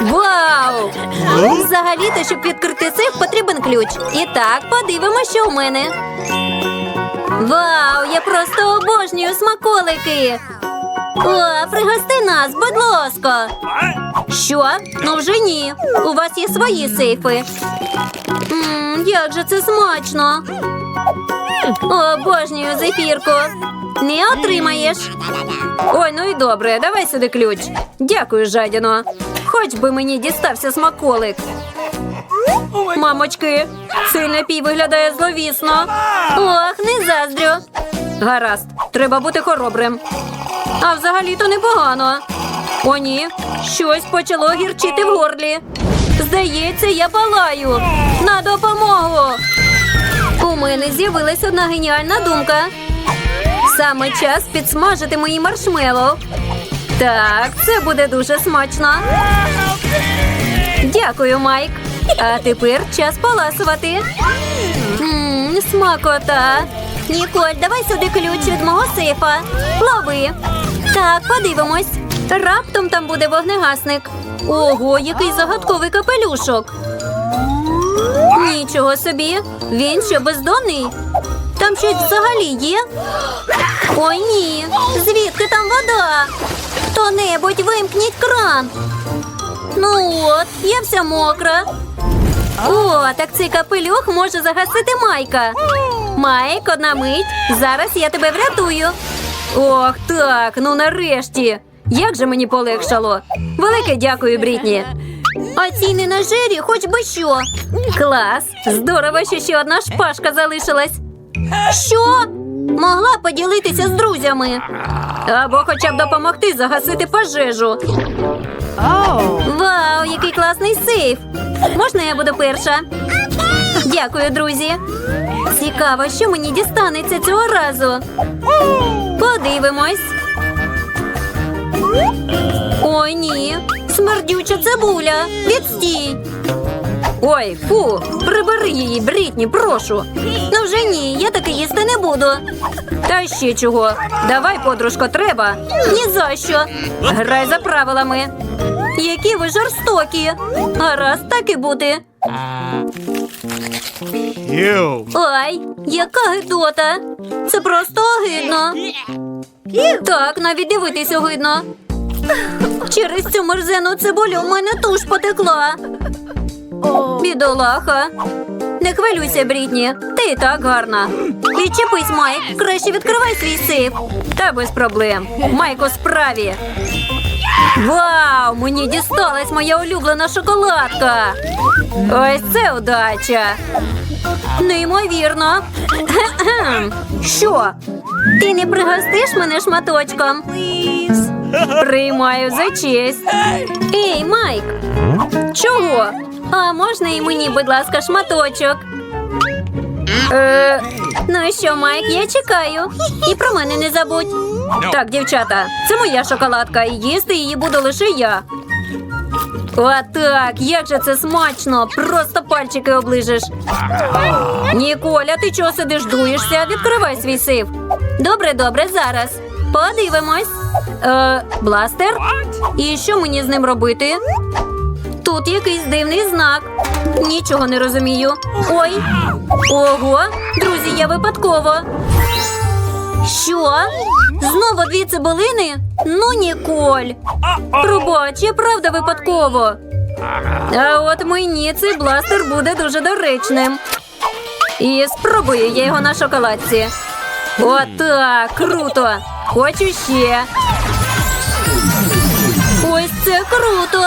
Вау! Взагалі-то, щоб відкрити сейф, потрібен ключ. І так, подивимося, що у мене. Вау, я просто обожнюю смаколики. О, пригости нас, будь ласка. Що? Ну вже ні. У вас є свої сейфи. Мм, як же це смачно. Обожнюю зефірку. Не отримаєш. Ой, ну і добре, давай сюди ключ. Дякую, жадіно. Хоч би мені дістався смаколик. Мамочки, цей напій виглядає зловісно. Ох, не заздрю. Гаразд, треба бути хоробрим. А взагалі-то непогано. О, ні, щось почало гірчити в горлі. Здається, я палаю. На допомогу. У мене з'явилась одна геніальна думка. Саме час підсмажити мої маршмеллоу. Так, це буде дуже смачно. Дякую, Майк. А тепер час поласувати. Ммм, смакота. Ніколь, давай сюди ключ від мого сейфа. Лови. Так, подивимось. Раптом там буде вогнегасник. Ого, який загадковий капелюшок. Нічого собі. Він що бездонний? Там щось взагалі є? Ой ні. Звідки там вода? Хто-небудь вимкніть кран. Ну от, я вся мокра. О, так цей капелюх може загасити Майка. Майк, одна мить. Зараз я тебе врятую. Ох, так, ну нарешті. Як же мені полегшало. Велике дякую, Брітні. А ціни на жирі хоч би що. Клас. Здорово, що ще одна шпажка залишилась. Що? Могла поділитися з друзями. Або хоча б допомогти загасити пожежу. Вау, який класний сейф! Можна я буду перша? Дякую, друзі. Цікаво, що мені дістанеться цього разу. Подивимось. Ой, ні. Смердюча цибуля. Відстій. Ой, фу, прибери її, Брітні, прошу. Ну вже ні, я таки їсти не буду. Та ще чого. Давай, подружко, треба. Ні за що. Грай за правилами. Які ви жорстокі. Гаразд, так і бути. Ай, яка гидота. Це просто огидно. Так, навіть дивитись огидно. Через цю мерзену цибулю в мене туш потекла. Бідолаха. Не хвилюйся, Брітні. Ти і так гарна. Відчепись, Майк. Краще відкривай свій сейф. Та без проблем. Майк у справі. Вау! Мені дісталась моя улюблена шоколадка. Ось це удача. Неймовірно. Що? Ти не пригостиш мене шматочком? Приймаю за честь. Ей, Майк! Чого? А можна і мені, будь ласка, шматочок? Е, ну що, Майк, я чекаю. І про мене не забудь. Так, дівчата, це моя шоколадка, і їсти її буду лише я. Отак, як же це смачно! Просто пальчики оближеш. Ніколя, ти чого сидиш, дуєшся? Відкривай свій сейф. Добре, добре, зараз. Подивимось. Е, бластер? І що мені з ним робити? Тут якийсь дивний знак. Нічого не розумію. Ой. Ого, друзі, я випадково. Що? Знову дві цибулини? Ну, Ніколь. Пробач, я правда випадково. А от мені цей бластер буде дуже доречним. І спробую я його на шоколадці. Отак, круто. Хочу ще. Ось це круто.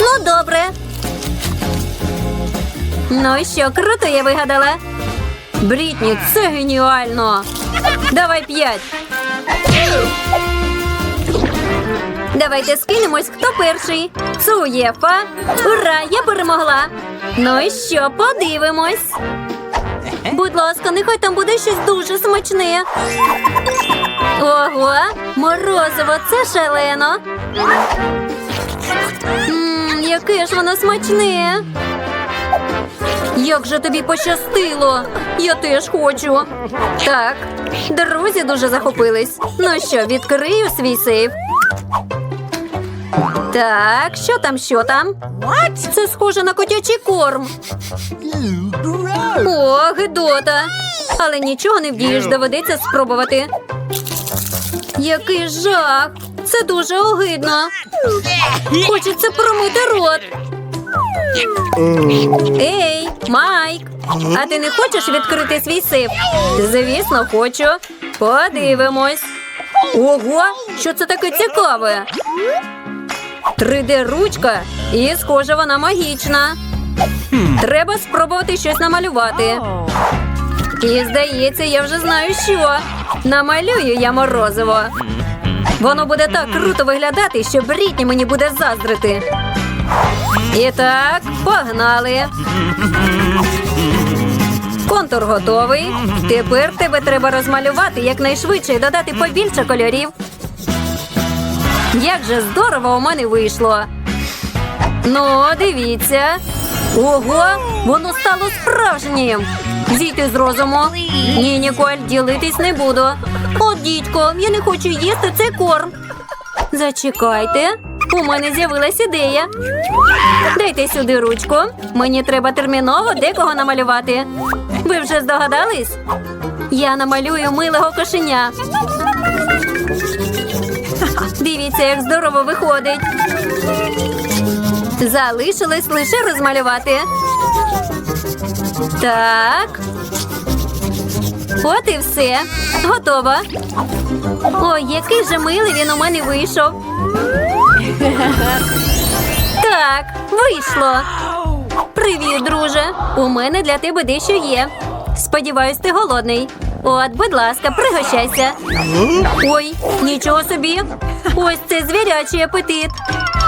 Ну, добре. Ну що, круто я вигадала. Брітні, це геніально. Давай п'ять. Давайте скинемось, хто перший. Цуєфа. Ура! Я перемогла. Ну і що, подивимось. Будь ласка, нехай там буде щось дуже смачне. Ого, морозиво, це шалено. Яке ж воно смачне. Як же тобі пощастило? Я теж хочу. Так, друзі дуже захопились. Ну що, відкрию свій сейф. Так, що там, що там? Це схоже на котячий корм. О, гидота. Але нічого не вдієш, доведеться спробувати. Який жах! Це дуже огидно. Хочеться промити рот. Ей, Майк, а ти не хочеш відкрити свій сейф? Звісно, хочу. Подивимось. Ого, що це таке цікаве? 3D-ручка, і схоже, вона магічна. Треба спробувати щось намалювати. І здається, я вже знаю, що. Намалюю я морозиво. Воно буде так круто виглядати, що Брітні мені буде заздрити. І так, погнали. Контур готовий. Тепер тебе треба розмалювати якнайшвидше і додати побільше кольорів. Як же здорово у мене вийшло. Ну, дивіться. Ого, воно стало справжнім. Зійти з розуму. Ні, Ніколь, ділитись не буду. От, дідько, я не хочу їсти цей корм. Зачекайте, у мене з'явилась ідея. Дайте сюди ручку. Мені треба терміново декого намалювати. Ви вже здогадались? Я намалюю милого кошеня. Дивіться, як здорово виходить. Залишилось лише розмалювати. Так. От і все. Готово. Ой, який же милий він у мене вийшов. Так, вийшло. Привіт, друже. У мене для тебе дещо є. Сподіваюсь, ти голодний. От, будь ласка, пригощайся. Ой, нічого собі. Ось це звірячий апетит.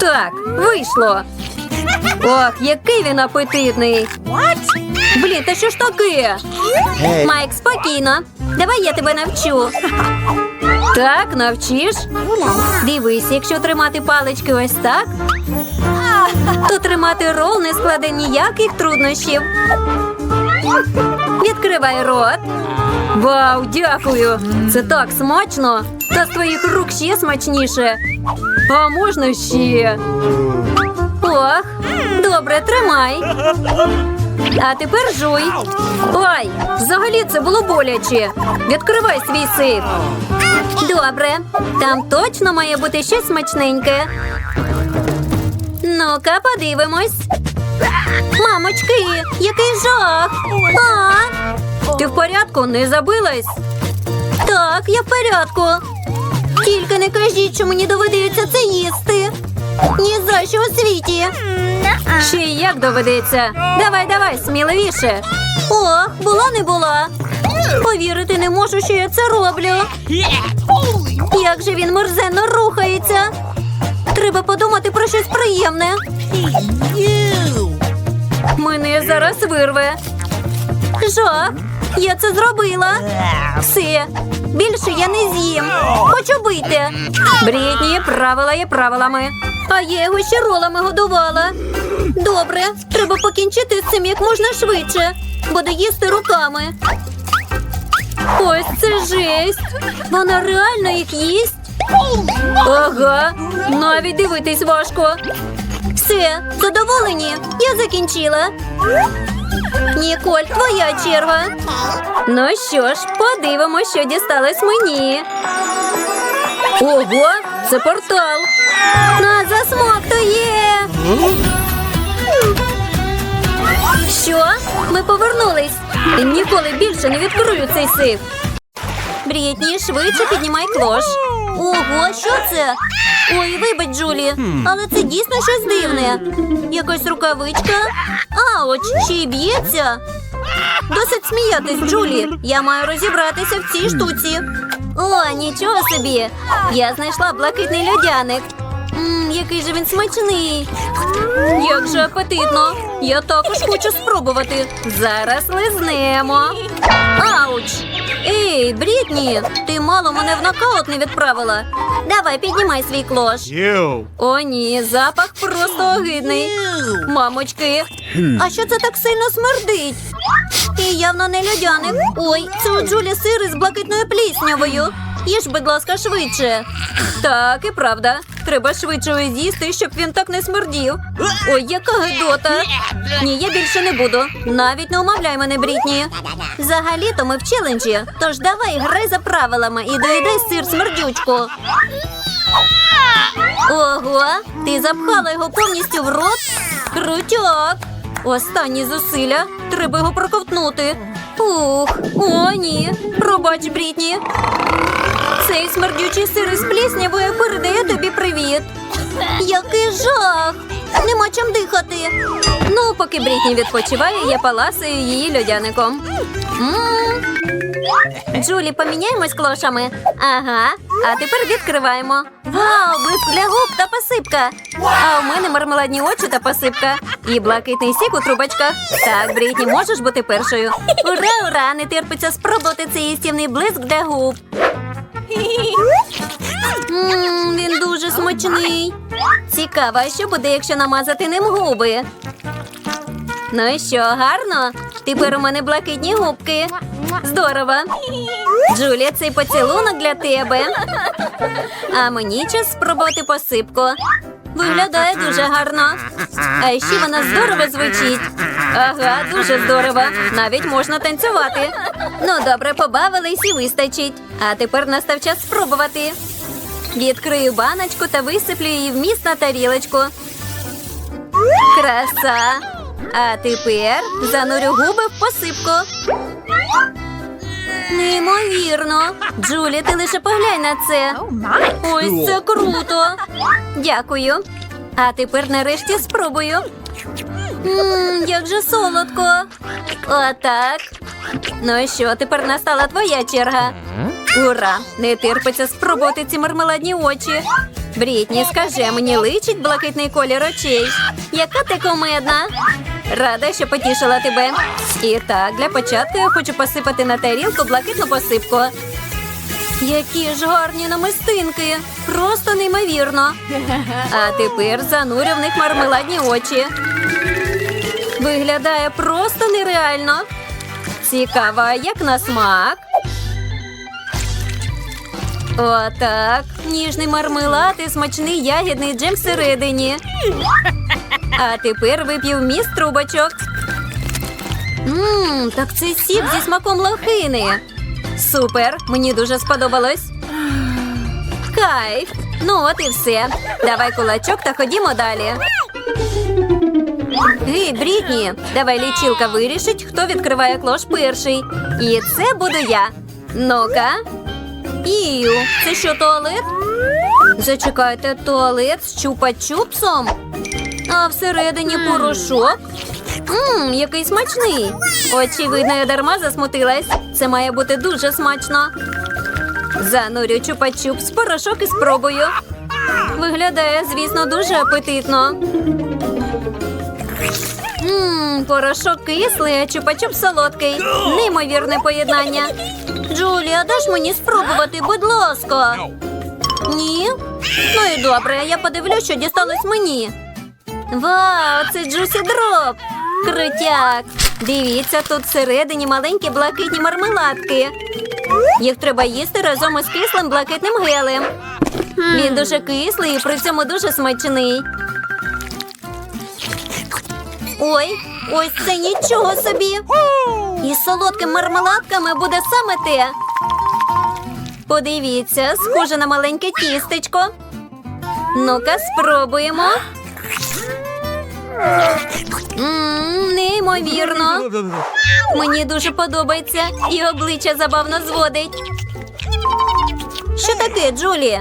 Так, вийшло. Ох, який він апетитний. Блін, та що ж таке? Майк, спокійно. Давай я тебе навчу. Так, навчиш? Дивись, якщо тримати палички ось так, то тримати рол не складе ніяких труднощів. Відкривай рот. Вау, дякую! Це так смачно! Та з твоїх рук ще смачніше. А можна ще? Ох, добре, тримай. А тепер жуй. Ой, взагалі це було боляче. Відкривай свій сейф. Добре, там точно має бути щось смачненьке. Ну-ка, подивимось. Мамочки, який жах! А? Ти в порядку не забилась? Так, я в порядку. Тільки не кажіть, що мені доведеться це їсти. Ні за що у світі. Ще й як доведеться. Давай, давай, сміливіше. Ох, була не була. Повірити не можу, що я це роблю. Як же він мерзенно рухається. Треба подумати про щось приємне. Мене зараз вирве. Жах, я це зробила. Все, більше я не з'їм. Хочу бити. Брітні, правила є правилами. А я його ще ролами годувала. Добре, треба покінчити з цим як можна швидше. Буду їсти руками. Ось це жесть. Вона реально їх їсть. Ага, навіть дивитись важко. Все, задоволені? Я закінчила. Ніколь, твоя черга. Ну що ж, подивимось, що дісталось мені. Ого, це портал. Нас засмоктує. Що? Ми повернулись. Ніколи більше не відкрию цей сейф. Брітні, швидше піднімай клош. Ого, що це? Ой, вибач, Джулі, але це дійсно щось дивне. Якась рукавичка. Ауч, ще б'ється. Досить сміятись, Джулі. Я маю розібратися в цій штуці. О, нічого собі. Я знайшла блакитний льодяник. Який же він смачний. Як же апетитно. Я також хочу спробувати. Зараз лизнемо. Ауч! Ей, Брітні, ти мало мене в нокаут не відправила. Давай, піднімай свій клош. О, ні, запах просто огидний. Мамочки, а що це так сильно смердить? І явно не льодяник. Ой, це у Джулі сир із блакитною пліснявою. Їж, будь ласка, швидше. Так, і правда. Треба швидше з'їсти, щоб він так не смердів. Ой, яка гидота. Ні, я більше не буду. Навіть не умовляй мене, Брітні. Взагалі-то ми в челенджі. Тож давай грай за правилами і доїдай сир смердючку. Ого, ти запхала його повністю в рот? Крутяк! Останні зусилля. Треба його проковтнути. Ух, о, ні. Пробач, Брітні. Цей смердючий сир із пліснявою передає тобі привіт. Який жах! Нема чим дихати. Ну, поки Брітні відпочиває, я паласаю її льодяником. Джулі, поміняємось клошами. Ага. А тепер відкриваємо. Вау, блиск губ та посипка. А у мене мармеладні очі та посипка. І блакитний сік у трубочках. Так, Брітні, можеш бути першою. Ура, ура! Не терпиться спробувати цей їстівний блиск для губ. Мм, він дуже смачний. Цікаво, що буде, якщо намазати ним губи? Ну що, гарно? Тепер у мене блакитні губки. Здорово. Джулія, цей поцілунок для тебе. А мені час спробувати посипку. Виглядає дуже гарно. А ще вона здорово звучить. Ага, дуже здорово. Навіть можна танцювати. Ну, добре, побавились і вистачить. А тепер настав час спробувати. Відкрию баночку та висиплю її вміст на тарілочку. Краса. А тепер занурю губи в посипку. Неймовірно. Джулі, ти лише поглянь на це. Ось це круто. Дякую. А тепер нарешті спробую. Мм, як же солодко. Отак. Ну і що, тепер настала твоя черга. Ура! Не терпиться спробувати ці мармеладні очі. Брітні, скажи, мені личить блакитний колір очей. Яка ти комедна? Рада, що потішила тебе. І так, для початку я хочу посипати на тарілку блакитну посипку. Які ж гарні намистинки! Просто неймовірно. А тепер занурю в них мармеладні очі. Виглядає просто нереально. Цікаво, як на смак. Отак. Ніжний мармелад і смачний ягідний джем всередині. А тепер вип'ю вміст трубочок. Ммм, так це сік зі смаком лохини. Супер, мені дуже сподобалось. Кайф. Ну, от і все. Давай кулачок та ходімо далі. Гей, Брітні, давай лічилка вирішить, хто відкриває клош перший. І це буду я. Ну-ка. Ію, це що, туалет? Зачекайте, туалет з чупа-чупсом? А всередині порошок? Ммм, який смачний. Очевидно, я дарма засмутилась. Це має бути дуже смачно. Занурю чупа-чупс, порошок і спробую. Виглядає, звісно, дуже апетитно. Ммм, порошок кислий, а чупа-чуп солодкий. Неймовірне поєднання. Джулія, даш мені спробувати, будь ласка. Ні? Ну і добре, я подивлюсь, що дісталось мені. Вау, це Джусі Дроп! Крутяк! Дивіться, тут всередині маленькі блакитні мармеладки. Їх треба їсти разом із кислим блакитним гелем. Він дуже кислий і при цьому дуже смачний. Ой, ось це нічого собі. Із солодкими мармеладками буде саме те. Подивіться, схоже на маленьке тістечко. Ну-ка, спробуємо. Мм, неймовірно. Мені дуже подобається і обличчя забавно зводить. Що таке, Джулі?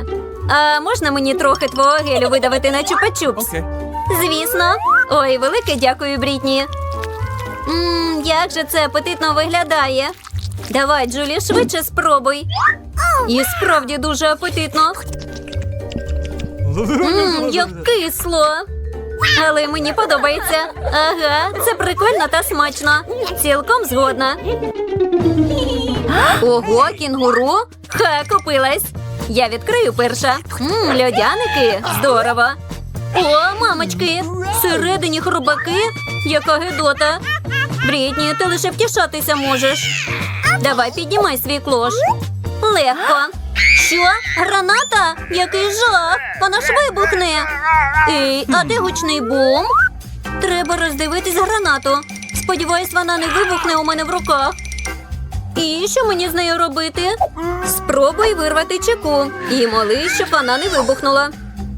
А можна мені трохи твого гелю видавити на чупа-чупс? Звісно. Ой, велике дякую, Брітні. Мм, як же це апетитно виглядає. Давай, Джулі, швидше спробуй. І справді дуже апетитно. Мм, як кисло. Але мені подобається. Ага, це прикольно та смачно. Цілком згодна. Ого, кінгуру? Ха, купилась. Я відкрию перша. Мм, льодяники. Здорово. О, мамочки, всередині хробаки. Яка гидота. Брітні, ти лише втішатися можеш. Давай піднімай свій клош. Легко. Що? Граната? Який жах! Вона ж вибухне. Ей, а де гучний бум? Треба роздивитись гранату. Сподіваюсь, вона не вибухне у мене в руках. І що мені з нею робити? Спробуй вирвати чеку і моли, щоб вона не вибухнула.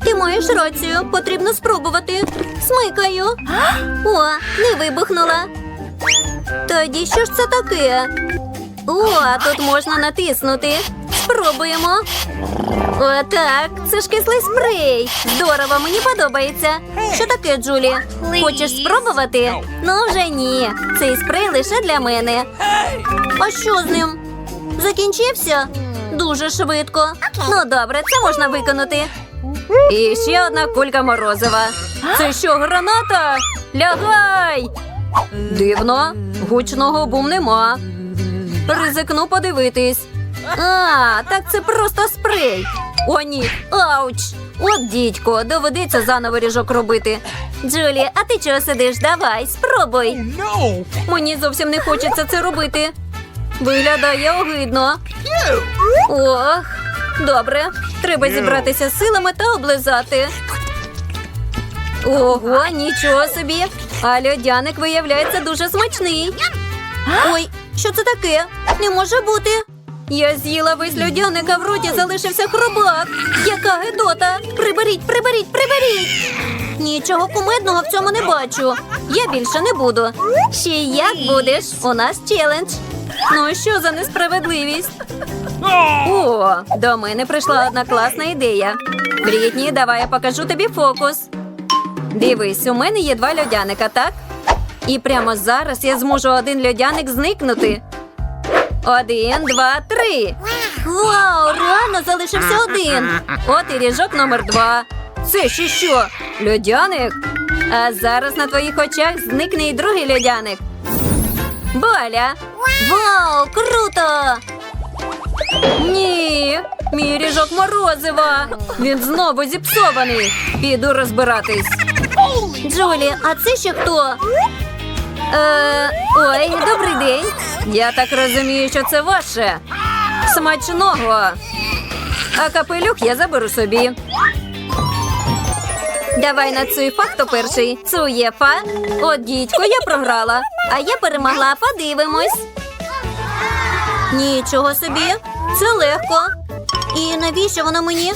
Ти маєш рацію, потрібно спробувати. Смикаю. О, не вибухнула. Тоді що ж це таке? О, тут можна натиснути. Спробуємо. Отак, це ж кислий спрей. Здорово, мені подобається. Що таке, Джулі? Хочеш спробувати? Ну вже ні. Цей спрей лише для мене. А що з ним? Закінчився? Дуже швидко. Ну добре, це можна виконати. І ще одна кулька морозива. Це що, граната? Лягай! Дивно, гучного бум нема. Ризикну подивитись. А, так це просто спрей. О, ні, ауч! От дідько, доведеться заново ріжок робити. Джулі, а ти чого сидиш? Давай, спробуй. No! Мені зовсім не хочеться це робити. Виглядає огидно. Ох, добре. Треба зібратися з силами та облизати. Ого, нічого собі. А льодяник виявляється дуже смачний. Ой, що це таке? Не може бути. Я з'їла весь льодяник, а в роті залишився хробак. Яка гидота! Приберіть, приберіть, приберіть! Нічого кумедного в цьому не бачу. Я більше не буду. Ще як будеш? У нас челендж. Ну що за несправедливість? О, до мене прийшла одна класна ідея. Брітні, давай я покажу тобі фокус. Дивись, у мене є два льодяника, так? І прямо зараз я зможу один льодяник зникнути. Один, два, три. Вау, реально залишився один. От і ріжок номер два. Це ще що? Льодяник? А зараз на твоїх очах зникне і другий льодяник. Баля! Вау, круто! Ні, мій ріжок морозива. Він знову зіпсований. Піду розбиратись. Джулі, а це ще хто? Е, ой, добрий день. Я так розумію, що це ваше. Смачного. А капелюх я заберу собі. Давай на Цуєфа, хто перший. Цуєфа. От дідько, я програла. А я перемогла, подивимось. Нічого собі. Це легко. І навіщо воно мені?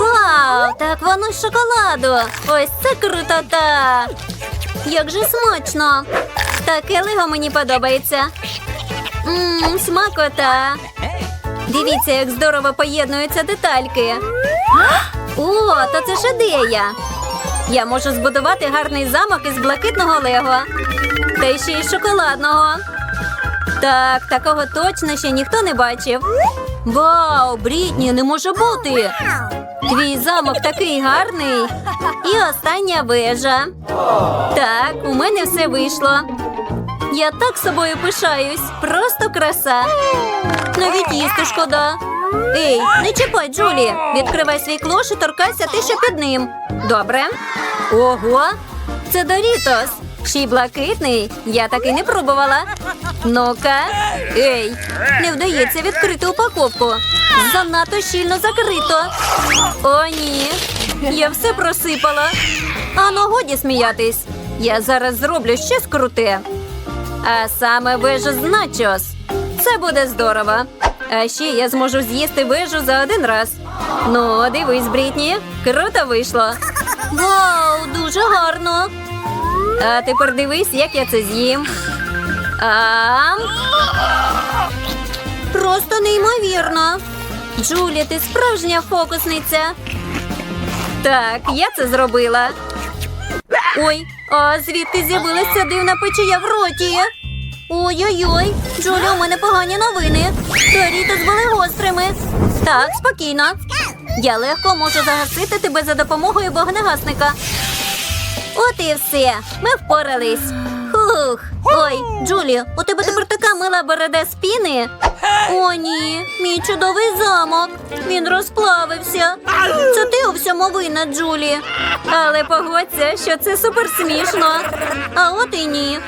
Вау, так воно з шоколаду. Ось це крутота. Як же смачно. Таке лего мені подобається. Мм, смакота. Дивіться, як здорово поєднуються детальки. О, то це ж ідея. Я можу збудувати гарний замок із блакитного лего. Та ще й шоколадного. Так, такого точно ще ніхто не бачив. Вау, Брітні, не може бути. Твій замок такий гарний. І остання вежа. Так, у мене все вийшло. Я так собою пишаюсь. Просто краса. Навіть їсти шкода. Ей, не чіпай, Джулі. Відкривай свій клош і торкайся ти, що під ним. Добре. Ого, це Дорітос. Ще й блакитний. Я таки не пробувала. Ну-ка. Ей, не вдається відкрити упаковку. Занадто щільно закрито. О, ні. Я все просипала. А ну годі сміятись. Я зараз зроблю щось круте. А саме вежу з начос. Це буде здорово. А ще я зможу з'їсти вежу за один раз. Ну, дивись, Брітні, круто вийшло. Вау, дуже гарно. А тепер дивись, як я це з'їм. Ам. Просто неймовірно. Джулі, ти справжня фокусниця. Так, я це зробила. Ой, а звідки з'явилася дивна печія в роті? Ой-ой-ой, Джулі, у мене погані новини. Торітос були гострими. Так, спокійно. Я легко можу загасити тебе за допомогою вогнегасника. От і все. Ми впорались. Хух. Ой, Джулі, у тебе тепер така мила борода з піни. О, ні, мій чудовий замок. Він розплавився. Це ти у всьому винна, Джулі. Але погодься, що це супер смішно. А от і ні.